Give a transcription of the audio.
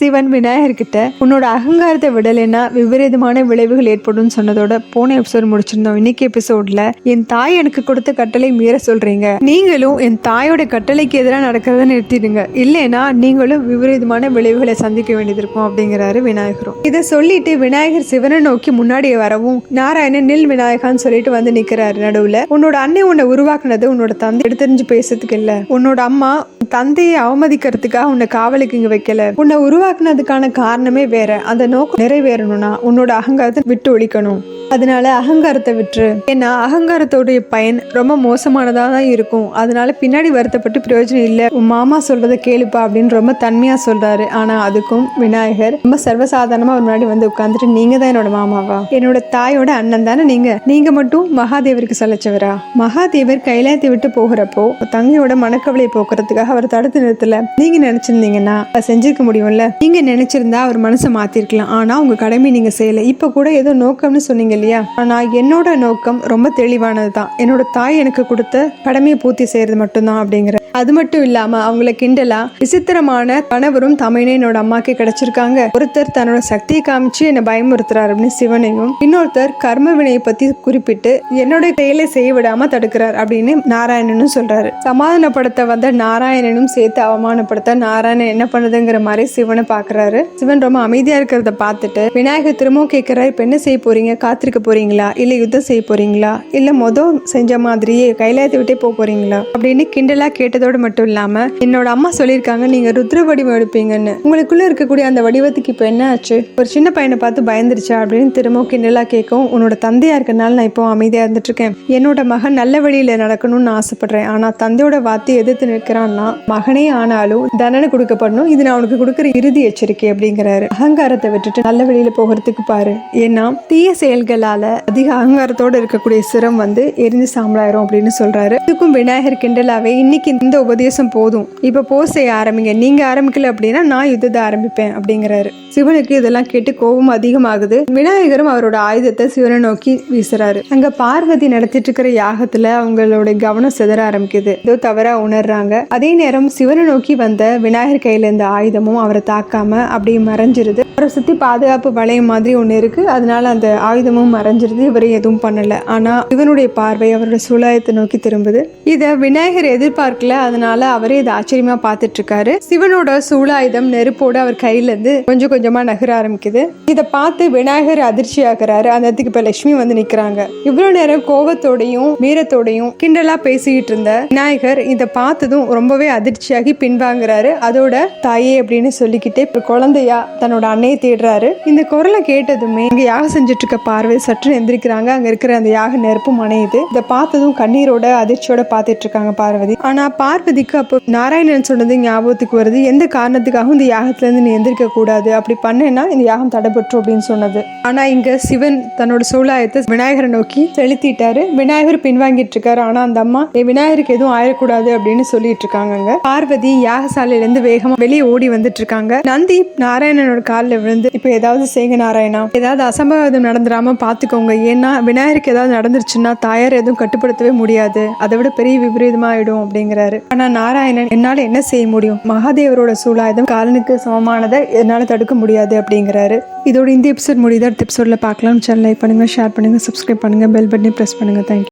சிவன் விநாயகர்கிட்ட உன்னோட அகங்காரத்தை விடலைன்னா விபரீதமான விளைவுகள் ஏற்படும் சொன்னதோட போன எபிசோட் முடிச்சிருந்தோம். இன்னைக்கு எபிசோட்ல என் தாய் எனக்கு கொடுத்த கட்டளை மீற சொல்றீங்க. நீங்களும் என் தாயோட கட்டளைக்கு எதிராக நடக்கிறத நிறுத்திடுங்க. இல்லைன்னா நீங்களும் விபரீதமான விளைவுகளை சந்திக்க வேண்டியது இருக்கும் அப்படிங்கிறாரு விநாயகரும். இதை சொல்லிட்டு விநாயகர் சிவனை நோக்கி முன்னாடியே வரவும் நாராயணன் நில் விநாயகான்னு சொல்லிட்டு வந்து நிக்கிறாரு நடுவுல. உன்னோட அன்னை உன்னை உருவாக்குனது உன்னோட தந்தை. எடுத்தறிஞ்சு பேசுறதுக்கு இல்ல. உன்னோட அம்மா தந்தையை அவமதிக்கிறதுக்காக உன்னை காவலுக்கு இங்க வைக்கல. உன்னை உருவாக்குனதுக்கான காரணமே வேற. அந்த நோக்கம் நிறைவேறணும்னா உன்னோட அகங்காரத்தை விட்டு ஒழிக்கணும். அதனால அகங்காரத்தை விட்டுரு. ஏன்னா அகங்காரத்தோடைய பயன் ரொம்ப மோசமானதாக தான் இருக்கும். அதனால பின்னாடி வருத்தப்பட்டு பிரயோஜனம் இல்லை. உன் மாமா சொல்றதை கேளுப்பா அப்படின்னு ரொம்ப தன்மையா சொல்றாரு. ஆனா அதுக்கும் விநாயகர் ரொம்ப சர்வசாதாரணமா ஒரு முன்னாடி வந்து உட்காந்துட்டு நீங்க தான் என்னோட மாமாவா? என்னோட தாயோட அண்ணன் தானே நீங்க? நீங்க மட்டும் மகாதேவருக்கு சலைச்சவரா? மகாதேவர் கைலாயத்தை விட்டு போகிறப்போ தங்கையோட மனக்கவலையை போக்குறதுக்காக அவர் தடுத்து நிறுத்தல. நீங்க நினைச்சிருந்தீங்கன்னா அதை செஞ்சிருக்க முடியும்ல? நீங்க நினைச்சிருந்தா அவர் மனசை மாத்திருக்கலாம். ஆனா உங்க கடமை நீங்க செய்யல. இப்ப கூட ஏதோ நோக்கம்னு சொன்னீங்க இல்லையா? ஆனா என்னோட நோக்கம் ரொம்ப தெளிவானது தான் என்னோட தாய் எனக்கு கொடுத்த கடமையை பூர்த்தி செய்யறது மட்டும்தான் அப்படிங்கிற அது மட்டும் இல்லாம அவங்கள கிண்டலா விசித்திரமான கணவரும் தமையனே என்னோட அம்மாக்கு கிடைச்சிருக்காங்க. ஒருத்தர் தன்னோட சக்தியை காமிச்சு என்னை பயமுறுத்துறாரு அப்படின்னு சிவனையும் இன்னொருத்தர் கர்ம வினையை பத்தி குறிப்பிட்டு என்னோட செயலை செய்ய விடாம தடுக்கிறார் அப்படின்னு நாராயணனும் சொல்றாரு. சமாதானப்படுத்த வந்த நாராயணனும் சேர்த்து அவமானப்படுத்த நாராயணன் என்ன பண்ணுதுங்கிற மாதிரி சிவனை பாக்குறாரு. சிவன் ரொம்ப அமைதியா இருக்கிறத பார்த்துட்டு விநாயகர் திரும்பவும் கேட்கிறாரு இப்ப என்ன செய்ய போறீங்க? காத்திருக்க போறீங்களா? இல்ல யுத்தம் செய்ய போறீங்களா? இல்ல மொதல் செஞ்ச மாதிரியே கைலாயத்தை விட்டே போக போறீங்களா? அப்படின்னு கிண்டலா கேட்டதோடு மட்டும் இல்லாமல் என்னோட அம்மா சொல்லியிருக்காங்க நீங்கள் ருத்ர வடிவம் எடுப்பீங்கன்னு. உங்களுக்குள்ளே இருக்கக்கூடிய அந்த வடிவத்துக்கு இப்போ என்ன ஆச்சு? ஒரு சின்ன பையனை பார்த்து பயந்துருச்சா அப்படின்னு திரும்ப கிண்டலாக கேட்கும் உன்னோட தந்தையாக இருக்கனால நான் இப்போ அமைதியாக இருந்துட்டுருக்கேன். என்னோட மகன் நல்ல வழியில் நடக்கணும்னு ஆசைப்பட்றேன். ஆசைப்படுறேன் தந்தையோட வார்த்தை எதிர்த்து நிற்கிறான்னா மகனே ஆனாலும் தண்டனை கொடுக்கப்படணும். இது நான் அவனுக்கு கொடுக்குற இறுதி எச்சரிக்கை அப்படிங்கிறாரு. அகங்காரத்தை விட்டுட்டு நல்ல வழியில் போகிறதுக்கு பாரு. ஏன்னா தீய செயல்களால் அதிக அகங்காரத்தோடு இருக்கக்கூடிய சிரம் வந்து எரிஞ்சு சாம்பலாயிரும் அப்படின்னு சொல்கிறாரு இதுக்கும் விநாயகர் கிண்டலாவே இன்னைக்கு இந்த உபதேசம் போதும். இப்போ போர் செய்ய ஆரம்பிங்க. நீங்கள் ஆரம்பிக்கல அப்படின்னா நான் யுத்தத்தை ஆரம்பிப்பேன் அப்படிங்கிறாரு. சிவனுக்கு இதெல்லாம் கேட்டு கோபம் அதிகமாகுது. விநாயகரும் அவரோட ஆயுதத்தை சிவனை நோக்கி வீசுறாரு. அங்க பார்வதி நடத்திட்டு இருக்கிற யாகத்துல அவங்களோட கவனம் சிதற ஆரம்பிக்குது. ஏதோ தவறா உணர்றாங்க. அதே நேரம் சிவனை நோக்கி வந்த விநாயகர் கையில இருந்த ஆயுதமும் அவரை தாக்காம அப்படியே மறைஞ்சிருது. அவரை சுத்தி பாதுகாப்பு வளையம் மாதிரி ஒண்ணு இருக்கு. அதனால அந்த ஆயுதமும் மறைஞ்சிருது. இவர் எதுவும் பண்ணல. ஆனா இவனுடைய பார்வை அவரோட சூலாயத்தை நோக்கி திரும்புது. இத விநாயகர் எதிர்பார்க்கல. அதனால அவரே இதை ஆச்சரியமா பார்த்துட்டு இருக்காரு சிவனோட சூளாயுதம் நெருப்போட அவர் கையில இருந்து கொஞ்சம் கொஞ்சமா நகர ஆரம்பிக்குது. இதை பார்த்து விநாயகர் அதிர்ச்சி ஆகிறாரு அந்த இடத்துக்கு இப்ப லட்சுமி வந்து நிக்கிறாங்க. இவ்வளவு நேரம் கோபத்தோடையும் வீரத்தோடையும் கிண்டலா பேசிக்கிட்டு இருந்த விநாயகர் இதை பார்த்ததும் ரொம்பவே அதிர்ச்சியாகி பின்வாங்குறாரு. அதோட தாயே அப்படின்னு சொல்லிக்கிட்டே இப்ப குழந்தையா தன்னோட அன்னையை தேடுறாரு. இந்த குரலை கேட்டதுமே இங்க யாகம் செஞ்சுட்டு இருக்க பார்வை சற்று எந்திரிக்கிறாங்க. அங்க இருக்கிற அந்த யாக நெருப்பு மனையுது. இதை பார்த்ததும் கண்ணீரோட அதிர்ச்சியோட பார்த்துட்டு இருக்காங்க பார்வதி. ஆனா பார்வதிக்கு அப்போ நாராயணன் சொன்னது ஞாபகத்துக்கு வருது. எந்த காரணத்துக்காகவும் இந்த யாகத்துலேருந்து நீ எந்திரிக்க கூடாது. அப்படி பண்ணேன்னா இந்த யாகம் தடைபற்றும் அப்படின்னு சொன்னது. ஆனால் இங்கே சிவன் தன்னோட சூழாயத்தை விநாயகரை நோக்கி செலுத்திட்டாரு. விநாயகர் பின்வாங்கிட்டு இருக்காரு. ஆனால் அந்த அம்மா விநாயகருக்கு எதுவும் ஆயிடக்கூடாது அப்படின்னு சொல்லிட்டு இருக்காங்க பார்வதி யாகசாலையிலேருந்து வேகமாக வெளியே ஓடி வந்துட்டு இருக்காங்க. நந்தி நாராயணனோட காலில் விழுந்து இப்போ ஏதாவது செய்யுங்க நாராயணா. ஏதாவது அசம்பாவிதம் நடந்துடாம பார்த்துக்கோங்க ஏன்னா விநாயகருக்கு ஏதாவது நடந்துருச்சுன்னா தாயார் எதுவும் கட்டுப்படுத்தவே முடியாது. அதை விட பெரிய விபரீதமாக ஆகிடும் அப்படிங்கிறாரு. ஆனா நாராயணன் என்னால என்ன செய்ய முடியும்? மகாதேவரோட சூழாயுதம் காலனுக்கு சமமானதை என்னால தடுக்க முடியாது அப்படிங்கிறாரு. இதோட இந்த எபிசோட் முடியுது. அடுத்த எபிசோட்ல பார்க்கலாம். சேனல் லைக் பண்ணுங்க ஷேர் பண்ணுங்க சப்ஸ்கிரைப் பண்ணுங்க பெல் பட்டனை பிரஸ் பண்ணுங்க. Thank you